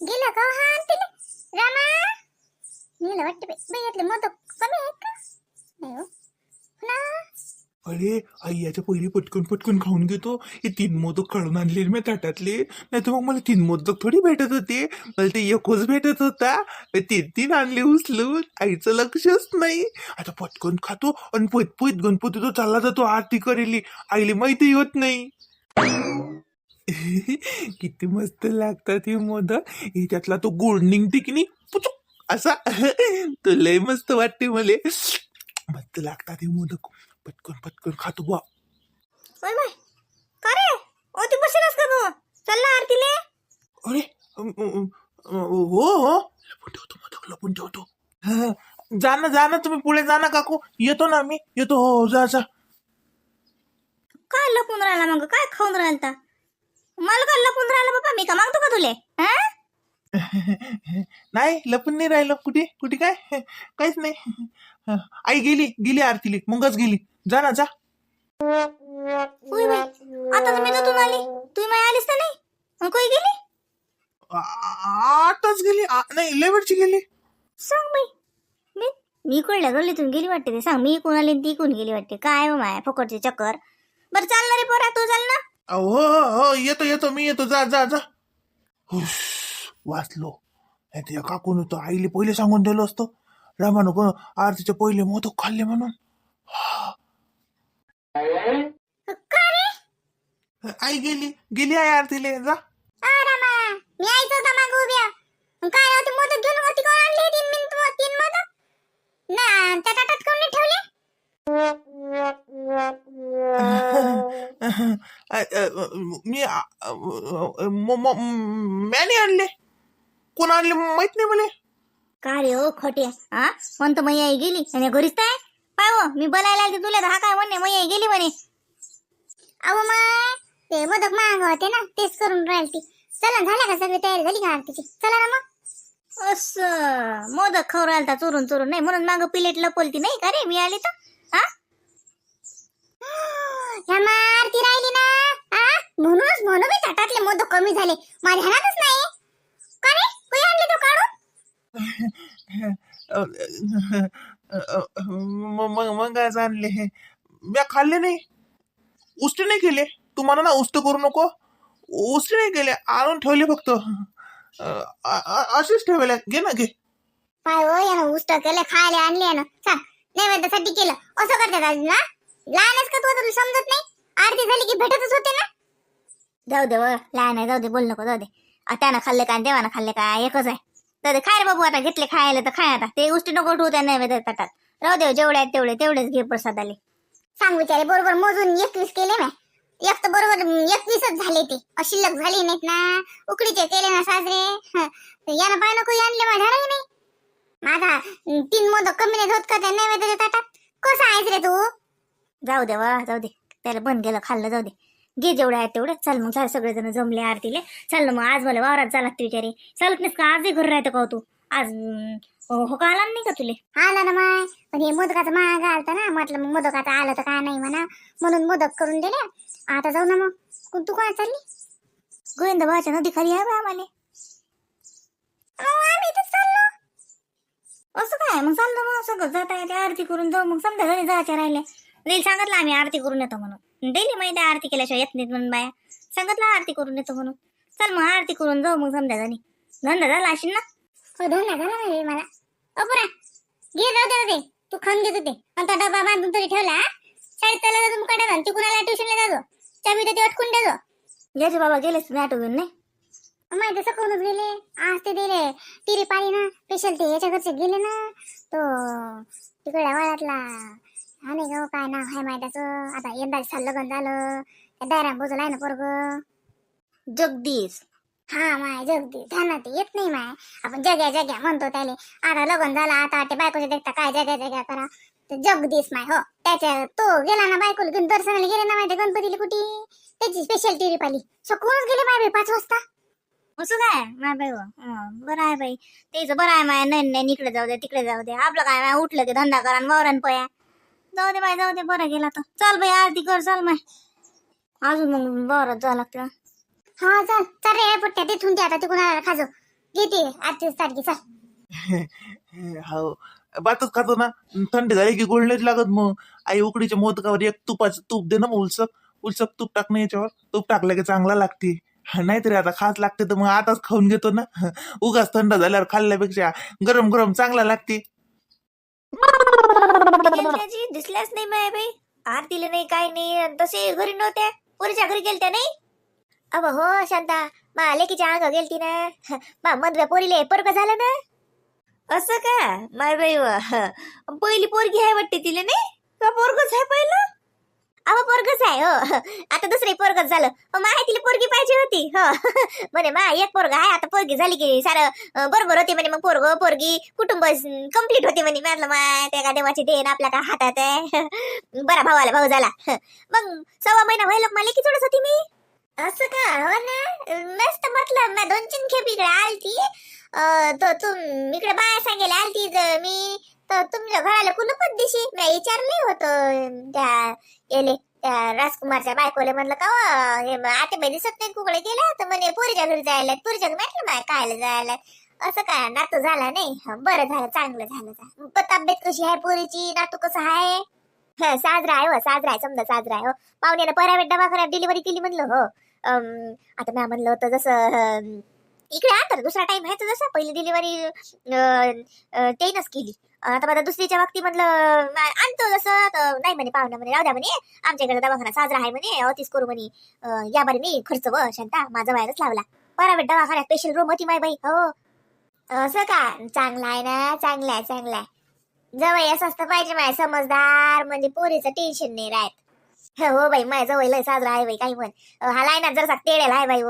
गेलं का हो हा आणतील रामा? गेला वाटते बाई यातले मोदक कमी आहेत का? नाही हो. ना अरे आई याच्या पहिले पटकन पटकन खाऊन घेतो. हे तीन मोदक काढून आणले मी ताटातले. नाही तर मग मला तीन मोदक थोडी भेटत होते. मला ते एकच भेटत होता. तीन तीन आणले उचलून. आईचं लक्षच नाही. आता पटकन खातो आणि पोत पोत गणपती तो चालला जातो आरती करेली. आईले माहिती होत नाही. किती मस्त लागतात हे मोदक. हे त्यातला तो गोड निघते की नाही असा. तो लय मस्त वाटते मले. मस्त लागतात हे मोदक. पटकन पटकन खातो बा ओय बाय. का रे? ओ ती का तू चल ना आरतीले. अरे हो हो. लपून ठेवतो मोदक लपून ठेवतो. जा ना जा ना तुम्ही पुढे जा ना काकू. येतो ना मी. येतो हो हो, जा जा. काय लपून राहिला मग? काय खाऊन राहिला मला काय लपून राहिला बाबा मी का मागतो का तुले हा? नाही लपून नाही राहिलं. कुठे? कुठे काय? काहीच नाही. हा, आई गेली गेली आरतीली. मगच गेली. जा ना जा. उय बाई. आता तर मी नतून आली. तुम्ही माय आलीस तर नाही? मग कोई गेली? आ- आ- आताच गेली. आ- नाही लय वेळची गेली. सांग बाई. मी मी कोणल्या गल्लीतून गेली वाटते ते. सांग मी कोण आली आणि ती कोण गेली वाटते. काय हो माय फुकटची चक्कर? बरं चालणार रे पोरा. तू चाल ना. हो हो हो येतो येतो. मी येतो. जा जा जा. हुश, वाचलो. नाही तर या काकून तो आईले पहिले सांगून दिलो असतो. रामानं कोण? आरतीचे पहिले मोदक खाल्ले म्हणून. आई गेली गेली आई आरतीले जा. मी आईच होता माग उभ्या मग काय होते मोदक घेऊन होती कोण आणली तीन मिनिट तीन मोदक? ना त्या ताटात कोण ठेवले? मी मॅने आणले. कोण आणले माहीत नाही मला. का रे हो खोटे? हा म्हणतो मै आई गेली आणि घरीच काय पाय हो मी बोलायला आली तुला तर हा काय म्हणणे मै आई गेली म्हणे. अहो माय ते मोदक महाग होते ना तेच करून राहील ती चला झाल्या का सगळी तयारी झाली का आरतीची? चला ना मग. असं मोदक खाऊ राहिलता चोरून चोरून नाही म्हणून माग प्लेट लपवलती नाही का रे मी आली तर? हा? ह्या आरती राहिली ना. हा म्हणूनच म्हणून मी ताटातले मोदक कमी झाले. माझ्या नाही. का रे? कोणी आणले तो काढून? अ- अ- अ- म- मग मग आज आणले मी खाल्ले नाही. उष्ट नाही केले. तुम्हाला ना उष्ट करू नको. उष्ट नाही केले. आणून ठेवले फक्त. अ- अ- अ- असेच ठेवले घे ना घे. पाय हो यानं उष्ट केलं खायला आणले सांग नैवेद्यासाठी केलं. असं करतात अजून ना लहानच का तू तुला समजत नाही? आरती झाली की भेटतच होते ना? जाऊ दे व लहान आहे जाऊ दे बोल नको जाऊ दे. आ, त्यानं खाल्ले काय देवानं खाल्ले काय एकच आहे. जाऊ दे खाय रे बाबू आता घेतले खायला तर खाय आता. ते गोष्टी नको ठेवू त्या नैवेद्य ताटात. राहू दे जेवढे आहेत तेवढे तेवढेच घे प्रसाद आले. सांग विचारे बरोबर मोजून एकवीस केले ना एक तर बरोबर एकवीसच झाले ते. अशिल्लक झाली नाहीत ना. उकडीचे केले ना साजरे. हं. तर यानं पाय नको आणले माझ्या नाही. माझा तीन मोदक कमी नाही होत का त्या नैवेद्याच्या ताटात? कसं आहेस रे तू? जाऊ दे वा जाऊ दे. त्याला बंद केलं खाल्लं जाऊ दे. घे जेवढे आहेत तेवढे. चल मग चल सगळेजण जमले आरतीले. चल मग आज मला वावरात जा लागते विचारे चालत नाहीस का आजही घरी राहतो का हो तू? आज हो का आला नाही का तुले? आला ना माय. पण हे मोदकाचं महाग आलता ना. म्हटलं मग मोदकाचं आलं तर काय नाही म्हणा. म्हणून मोदक करून दिले. आता जाऊ ना मग. कोण तू काय चालली? गोविंद भावाच्या नदी खाली आहे आम्हाला असं काय? मग चाललं मग सगळं जाता येते आरती करून जाऊ. मग समजा घरी जायच्या राहिल्या देईल सांगितलं आम्ही आरती करून येतो म्हणून. डेली माहिती आहे आरती केल्याशिवाय येत नाहीत म्हणून बाया. सांगितलं आरती करून येतो म्हणून. चल मग आरती करून जाऊ मग समजा जणी धंदा झाला असेल ना? हो धंदा झाला नाही मला. अपुरा घे जाऊ दे दे. तू खाऊन घेत होते आणि तो डबा बांधून तरी ठेवला? शाळेत त्याला जातो मग काढा तिकुणाला ट्युशनला जातो चाबी तर ते अटकून देतो घ्यायचे बाबा गेलेच तुम्ही आठवून नाही? माहिती सकूनच गेले आज ते दिले. तिरी पाणी ना स्पेशल ते याच्या घरचे गेले ना तो वाड्यातला हा नाही गाव काय नाव आहे माहिताचं आता यंदा साल लग्न झालं. त्या दायरा बोजला आहे ना पोरग. जगदीश. हा माय जगदीश. ध्यानात येत नाही माय. आपण जग्या जग्या म्हणतो त्याले. आता लग्न झालं आता ते बायकोचे देखता काय जग्या जग्या करा. तर जगदीश माय हो. त्याच्या तो गेला ना बायकोला घेऊन दर्शनाला गेले ना माहिती गणपतीला कुठे? त्याची स्पेशल टिरी पाली सकूनच गेले बाई पाच वाजता? असं काय माय बाई हो. हं, बरं आहे बाई. तेच बरं आहे माय नाही नाही इकडे जाऊ दे तिकडे जाऊ दे. आपलं काय माय उठलं की धंदा करा आणि वावरान पया जाऊ दे बाई जाऊ दे बरं गेला तर चल बाई आरती कर चल माय. अजून मग वावरात जावं लागतं हा चल चल रे पुट्ट्या तिथून ते आता तिकडून खाजो घेते आजचीच ताटकी चल. हो. भातच खातो ना. थंड झाली की गोड नाही लागत मग. आई उकडीच्या मोदकावर एक तुपाचं तूप दे ना मग उलसक. उलसक तूप टाकणं याच्यावर. तूप टाकलं की चांगला लागते. नाहीतरी आता खास लागते तर मग आताच खाऊन घेतो ना. उगाच थंड झाल्यावर खाल्ल्यापेक्षा गरम गरम चांगला लागते. दिसल्याच नाही माय बाई. आरतीला नाही काय नाही अन तसे घरी नव्हत्या. पोरीच्या घरी गेलत्या नाही. अब हो शांता. मा लेकीच्या अंग गेलती ना. मा मधव्या पोरीले पोरग झालं ना. असं का? माय बाई वा. पहिली पोरगी आहे वाटते तिला नाही? का पोरगच आहे पहिलं? अहो पोरगच आहे हो. आता दुसरी पोरगच झालं. हो माय तिला पोरगी पाहिजे होती हो. म्हणे मा एक पोरग आहे आता पोरगी झाली की सारं बरोबर होते म्हणे मग पोरग पोरगी कुटुंब कंप्लीट होते म्हणे म्हटलं माय त्या का देवाची देण आपल्या का हातात आहे. बरा भावाला भाऊ झाला. मग सव्वा महिना व्हायला मला की थोडस होती मी. असं का? हो ना? मस्त म्हटलं मी दोन तीन खेप इकडे आलती. तो तर तुम इकडे बाय सांगायला आलती तर मी तर तुमच्या घराला कुलपच दिशी? मी विचारले होतं त्या येले त्या राजकुमारच्या बायकोले म्हणलं का हो, हे आता बाई दिसत नाही कुकडे गेला तर म्हणे पोरीच्या घरी जायला पोरीच्या घरी म्हटलं माय कायला जायला असं काय नातू झाला नाही? बरं झालं चांगलं झालं. झालं. तब्येत कशी आहे पोरीची? नातू कसं आहे? साजरा आहे हो साजरा आहे समजा साजरा आहे हो. पाहुण्यानं परावेट दवाखान्यात डिलिव्हरी केली म्हणलं हो. अं, आता मी म्हणलं होतं जसं इकडे आता दुसरा टाइम आहे तर जसं. पहिली डिलिव्हरी तेनच केली. आता माझा दुसरीच्या बाबतीत म्हणलं आणतो जसं. तर नाही म्हणे पाहुणा म्हणे राहू द्या म्हणे. आमच्याकडे दवाखाना साजरा आहे म्हणे अतिस करू म्हणे. या बरे मी खर्च व शांता माझा बाहेरच लावला. परावेट दवाखान्यात स्पेशल रूम होती माय बाई हो. असं का? चांगला आहे ना चांगला आहे चांगला आहे. जवळ असं असतं पाहिजे माय समजदार म्हणजे पोरीचं टेन्शन नाही राहत. हो, हो बाई माय जवळ लय साजरा आहे बाई काही म्हण. हा लायना जरसा तेडेला आहे बाई व.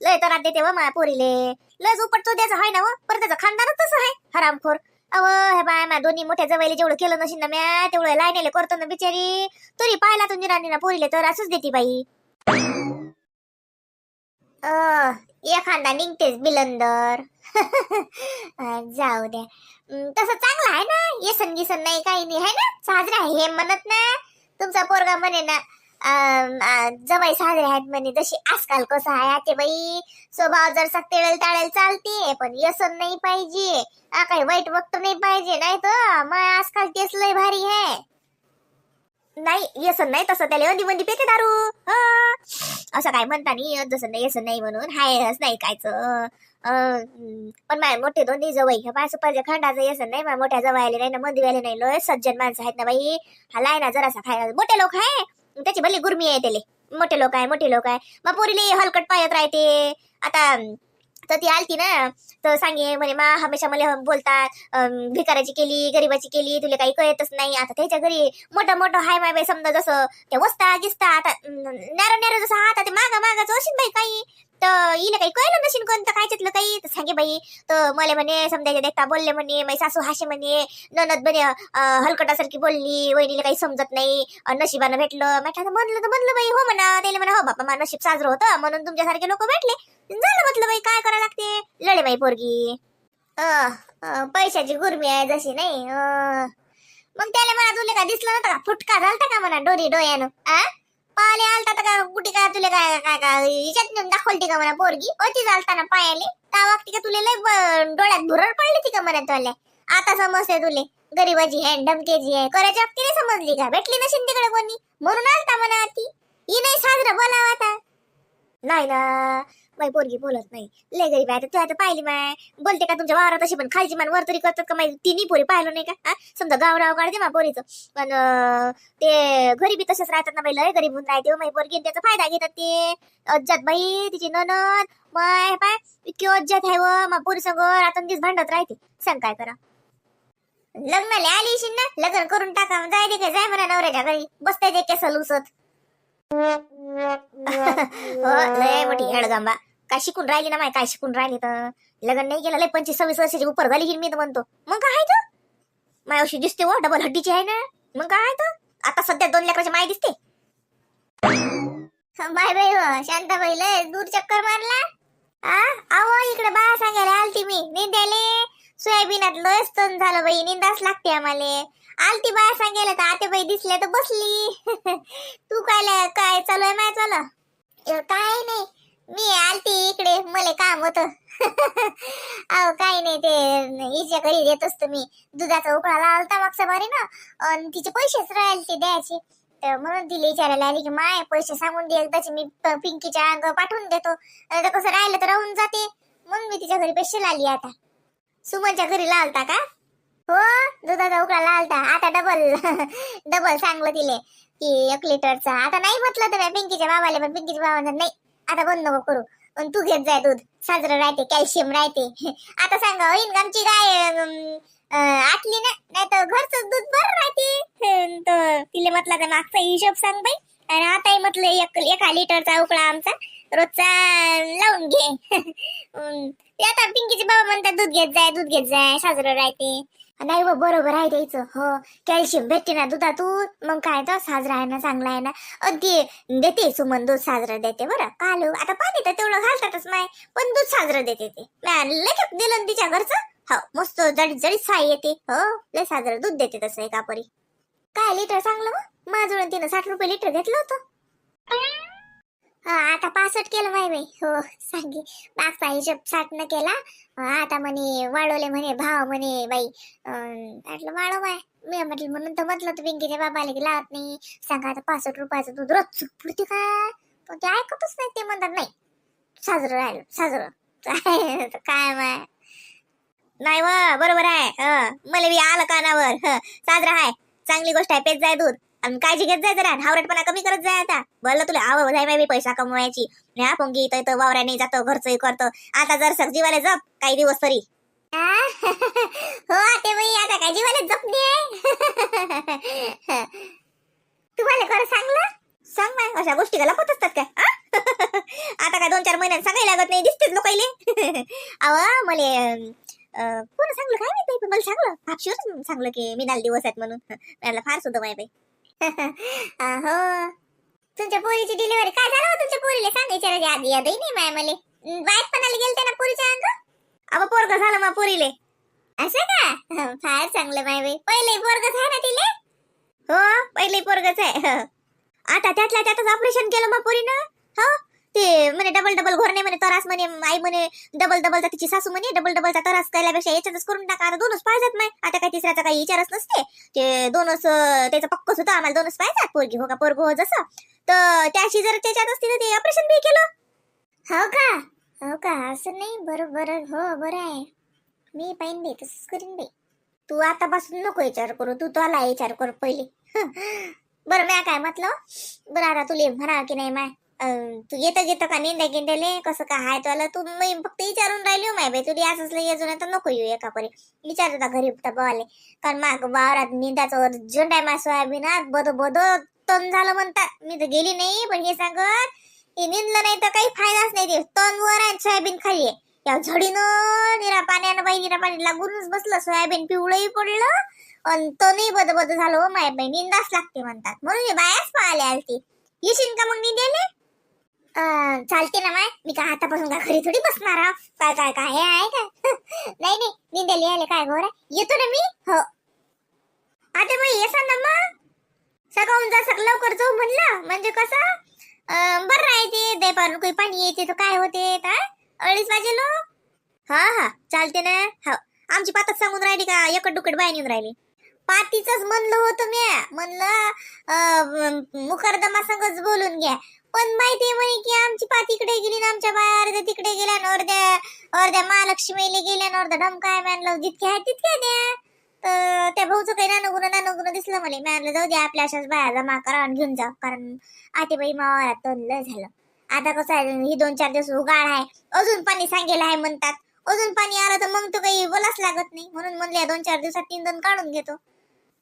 लय तर देते व माया पोरीले. लय उपट तो द्यायचा आहे ना व. पर त्याचं खानदानच तसं आहे. हरामखोर. अव हे बाय मा दोन्ही मोठ्या जवळ जेवढं केलं नशील ना म्या तेवढं लाईनेले करतो ना बिचारी. तरी पाहिला तू निराणी ना पोरीले तर असंच देते बाई. एखादा निघतेच बिलंदर. जाऊ द्या तसं चांगलं आहे ना? येसन गिसन नाही काही नाही आहे ना? साजरा आहे हे म्हणत ना. तुमचा पोरगा म्हणे ना अं, साजरे आहेत म्हणे जशी आजकाल कसं आहे ते बाई स्वभाव जर तेळेल ताळेल चालते पण व्यसन नाही पाहिजे. काही वाईट वक्त नाही पाहिजे नाही तर मग आजकाल तेच लय भारी आहे. नाही येसन नाही तसं त्याला अंदी मंदी पेते दारू. असं काय म्हणता नाही जसं नाही येसन नाही म्हणून. हायच नाही कायच पण माय मोठे दोन्ही जवळ हे पाय सुपारच्या खंडाचं येसन नाही माझ्या मोठ्या जवळ आले नाही ना मंदी आले नाही लय सज्जन माणसं आहेत ना बाई. हा लाय ना जरासा खायला. मोठे लोक आहे त्याची भली गुरमी आहे त्याले. मोठे लोक आहे मोठे लोक आहे. मग पोरीले हलकट पायत राहते. आता तर ती आलती ना. तर सांगे म्हणे मा हमेशा मला बोलतात भिकाराची केली गरीबाची केली तुला काही कळतच नाही. आता त्याच्या घरी मोठं मोठं हाय माय बाई समजा जसं ते वस्ता गिस्ता आता नॅरो नॅरो जसं आता ते मागा मागाचं असेल बाई काही. तर हिला काही कळलं नशील कोणतं काय चितलं काही? तर सांगे बाई तर मला म्हणे समजायचे देखता बोलले म्हणे माझी सासू हाशे म्हणे ननद म्हणे हलकटासारखी बोलली वहिनीला काही समजत नाही नशिबानं भेटलं. म्हटलं तर म्हणलं तर म्हणलं बाई हो म्हणा त्याला म्हणा हो बापा मा नशीब साजरं होतं म्हणून तुमच्यासारखे लोक भेटले. झालं म्हटलं बाई काय करावं लागते? लढे बाई पोरगी. पैशाची गुरमी आहे जशी नाही? मग त्याला म्हणा तुला का दिसलं नव्हतं का? फुटका झालता का म्हणा डोरी डोळ्यानं? आ? पाले आलता तर का कुठे काय तुला काय काय काय हिच्यात नेऊन दाखवलती का म्हणा पोरगी? होती चालता ना पायाले. त्या वागती का तुला लय ब- डोळ्यात भुरळ पडली ती का म्हणा तुला? आता समजते तुले. गरीबाची आहे डमकेची आहे. करायची अक्ती नाही समजली का? भेटली नशील तिकडे कोणी? म्हणून आलता म्हणा ती. ही नाही साजरा बोलावा आता. नाही ना. बाई पोरगी बोलत नाही. लय गरीब आहे तू आता पाहिली माय बोलते का तुमच्या वावरात अशी पण खालची मान वर तरी करतात का माहिती? तिन्ही पोरी पाहिलं नाही का? समजा गाव नाव काढते मा पोरीचं. पण ते घरी बी तसेच राहतात ना बाई लय गरीब होऊन राहते हो माई पोरगी. त्याचा फायदा घेतात ते. अज्जात बाई तिची ननद माय पाय. इतकी अज्जात आहे व मा पोरी संग रातून भांडत राहते. सांग काय करा. लग्नाला आली अशील ना? लग्न करून टाका. जाय दे काय जाय म्हणा नवऱ्याच्या घरी. बसताय ते केस लुसत हो, लय मोठी हेडगांबा. काय शिकून राहिली ना माय? काय शिकून राहिली तर? लग्न नाही केलं लय पंचवीस सव्वीस वर्षाची उपर झाली की मी तर म्हणतो. मग काय आहे तर. माय अशी दिसते हो डबल हड्डीची आहे ना. मग काय आहे तर. आता सध्या दोन लेकराची माय दिसते. बाय बाय हो शांताबाई लय दूर चक्कर मारला. आ? अहो इकडे बाया सांगायला आलती मी. निंद्याले. सोयाबीनात लय स्तन झालं बाई. निंदाच लागते आम्हाला. आलती बाया सांगायला तर आते बाई दिसल्या तर बसली. तू काय काय चालू आहे माय चालू? काय नाही. मी आलती इकडे मला काम होत. अहो काही नाही ते हिच्या घरी देत असतो मी दुधाचा उकळा लावता मागचा बारी ना आणि तिचे पैसेच राहिले ते द्यायचे. तर म्हणून तिला विचारायला आली की माय पैसे सांगून दे एकदाचे मी पिंकीच्या अंग पाठवून देतो. नाही कसं राहिलं तर राहून जाते. म्हणून मी तिच्या घरी पैसे आली आता. सुमनच्या घरी लावता का? हो दुधाचा उकळा लावता आता डबल डबल सांगलं तिले की एक लिटरचा. आता नाही म्हटलं तर पिंकीच्या बाबाला पण पिंकीच्या बाबांना नाही. आता बंद नको करू. पण तू घेत जाय दूध. साजरं राहते कॅल्शियम राहते. आता सांगा होईन आमची गाय आटली ना? नाही तर घरच दूध बरं राहते. तर तिले म्हटलं तर मागचा हिशोब सांग बाई. आणि आताही म्हटलं एक एका लिटरचा उकळा आमचा. रोजचा लावून घे. अं, आता पिंकीचे बाबा म्हणतात दूध घेत जाय दूध घेत जाय साजरं राहते. नाही बा बरोबर आहे द्यायचं हो कॅल्शियम भेटते ना दुधातून. मग काय तर साजरा आहे ना चांगला आहे ना. अगदी देते सुमन दूध साजरं देते बरं. कालू आता पाणी तर तेवढं घालतातच नाही पण दूध साजरं देते ते. लगेच दिलं ना तिच्या घरचं. हो मस्त जडी जडी साई येते. हो लय साजरं दूध देते तसं एका परी काय लिटर चांगलं मग? माझं तिनं साठ रुपये लिटर घेतलं होतं. आता पासष्ट केलं माय बाई. हो सांगे. मागचा हिशोब साठ न केला आता म्हणे वाढवले म्हणे भाव म्हणे बाई. म्हटलं वाढव बाय. मी म्हटलं म्हणून तर म्हटलं तू पिंकीच्या बाबाला की लावत नाही. सांगा आता पासष्ट रुपयाचं दूध रोज पुरते का? पण ते ऐकतच नाही ते म्हणतात नाही साजरं राहिलं साजरं. काय काय माय नाही व बरोबर आहे. मला बी आलं कानावर. हं. साजरा आहे चांगली गोष्ट आहे पेच जाय दूध. आणि काळजी घेत जाय जरा हावरटपणा कमी करत जाय आता. बोललं तुला आव जाय बाई पैसा कमवायची. आपण घेत तर वावराने जातो घरचंही करतो. आता जर सग जीवाला जप काही दिवस तरी? हो ते बाई आता काय जीवाला आहे तुम्हाला खरं सांगलं? सांग माय अशा गोष्टी का लपत असतात काय? आता काय दोन चार महिन्यात सांगायला लागत नाही दिसतेच लोकायले. अव मले कोण सांगलं? काय माहिती मला सांगलं. फापशीवर सांगलं की मिनाल दिवस आहेत म्हणून. मला फार सुद्धा आ, हो तुमच्या पोरीची डिलिव्हरी काय झालं हो तुमच्या पोरीला सांगायच्या आधी आधी यादही नाही माय मले. बायकपणाला गेलते ना पोरीच्या अंग? अव पोरग झालं मग पोरीले. असं का? फार चांगलं माय बाई. पहिले पोरग आहे ना तिले? हो पहिले पोरगच आहे. आता त्यातल्या त्यातच ऑपरेशन केलं मग पोरीनं? हो? ते म्हणे डबल डबल घोर नाही म्हणे तरास म्हणे आई म्हणे डबल डबलचा तिची सासू म्हणे डबल डबलचा तरास केल्यापेक्षा याच्यातच करून टाका. आता दोनच पाहिजेत नाही. आता काय तिसऱ्याचा काही विचारच नसते. ते दोनच त्याचं पक्कच होतं आम्हाला दोनच पाहिजेत पोरगी हो का पोरग हो जसं. तर त्याशी जर त्याच्यात असते तर ते ऑपरेशन बी केलं. हो का? हो का? असं नाही? बरोबर हो बरं आहे. मी पाहिन बाई तसंच करीन बाई. तू आतापासून नको विचार करू. तू तुला विचार कर पहिले. बरं मी काय म्हटलं? बरं आता तुले म्हणा की नाही माय? तू येतं घेतं का निंदा गिंड्याले कसं काय हाय तुला? तू मी फक्त विचारून राहिली हो माय बाई. तुला असंच लई अजून तर नको येऊ एका परी विचार होता घरी तर कारण माग वावरात निंदाचं झेंडा आहे मा सोयाबीनात बद बद तण झालं म्हणतात. मी तर गेली नाही पण हे सांगत हे निंदलं नाही तर काही फायदाच नाही ते. तण वर आहे सोयाबीन खाली आहे. या झडीनं निरा पाण्यानं बाई निरा पाणी लागूनच बसलं. सोयाबीन पिवळंही पडलं आणि तणही बद बद झालं हो माय बाई. निंदाच लागते म्हणतात. म्हणून हे बायाच पाहिले आलती. येशील का मग निंदेले? चालते ना माय. मी का आतापासून का घरी थोडी बसणार काय काय काय? हे आहे का नाही नाही. निंदायला यायला काय गोर? येतो ना मी? हो. आता मग येसा ना मग. सकाळून जा सक लवकर जाऊ म्हणलं. म्हणजे कसं? बरं राहते. दे पारून काही पाणी येते तर काय होते? काय? अडीच वाजेलो हो. हा. हा चालते ना. हो. आमची पातच सांगून राहिली का? एकट दुकट बाय येऊन राहिली. पातीच म्हणलं होतं मी म्हणलं मुखर्दमा संगच बोलून घ्या. पण माहिती म्हणे की आमची पा तिकडे गेली ना आमच्या बाया अर्ध्या तिकडे गेल्या ना अर्ध्या अर्ध्या महालक्ष्मीला गेल्या ना अर्ध्या ढमकाय मॅनला. जितक्या आहे तितक्या द्या. तर त्या भाऊचं काही नानं गुन्हा नानं गुन्हा दिसलं मला मॅनला जाऊ दे आपल्या अशाच बाया जमा करा आणि घेऊन जा. कारण आतेबाई मावाला तणलं झालं. आता कसं आहे ही दोन चार दिवस उगाळ आहे. अजून पाणी सांगेल आहे म्हणतात. अजून पाणी आलं तर मग तो काही बोलाच लागत नाही. म्हणून म्हणले दोन चार दिवसात तीन दोन काढून घेतो.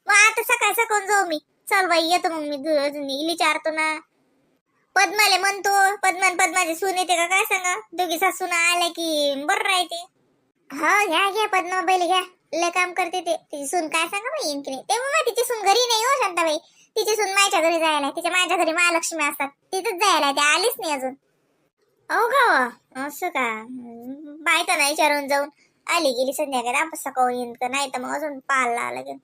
मग आता सकाळ सकाळून जाऊ मी. चल बाई येतो मग मी. दु- अजून विचारतो ना. पद्माले म्हणतो पद्मान पद्माची सून येते का काय सांगा? दोघी सासून आल्या की बरं राहते. हो घ्या घ्या पद्माबाईला घ्या. लय काम करते ते. तिची सून काय सांगा बाई येईन की नाही. ते मग तिची सून घरी नाही हो शांताबाई. तिची सून माझ्या घरी जायला तिच्या माझ्या घरी महालक्ष्मी असतात. तिथंच जायला ते आलीच नाही अजून. अहो का असं का? बाय तर नाही विचारून जाऊन. आली गेली संध्याकाळी. आपण सकाळ येईन का? नाही तर मग अजून पाहायला लागेल.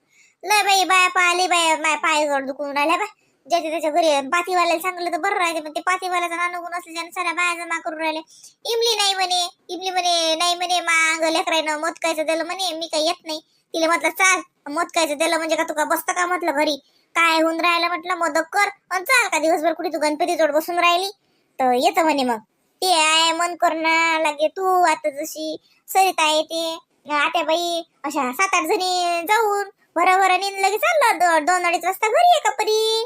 लय बाई बाया पाहिली बाय माय पाय जड दुखून राहिल्या बाय ज्याच्या त्याच्या घरी पातीवाल्याला सांगितलं तर बरं राहते पण ते पातीवाल्याचा नानगुण असल्याच्या साऱ्या बाया जमा करून राहिले. इमली नाही म्हणे इमली म्हणे नाही म्हणे माग लेकरायनं मोदकायचं दिलं म्हणे मी काही येत नाही. तिला म्हटलं चाल मोदकायचं दिलं म्हणजे का तुका बसतं का म्हटलं घरी? काय होऊन राहिलं म्हटलं मोदक कर आणि चाल का दिवसभर कुठे तू गणपती जोड बसून राहिली? तर येतं म्हणे मग. ते आहे मन करणं लागे तू आता जशी. सरिता येते आत्याबाई अशा सात आठ जणी जाऊन भराभरा भरा लगे चाललं दोन अडीच वाजता घरी आहे का परी?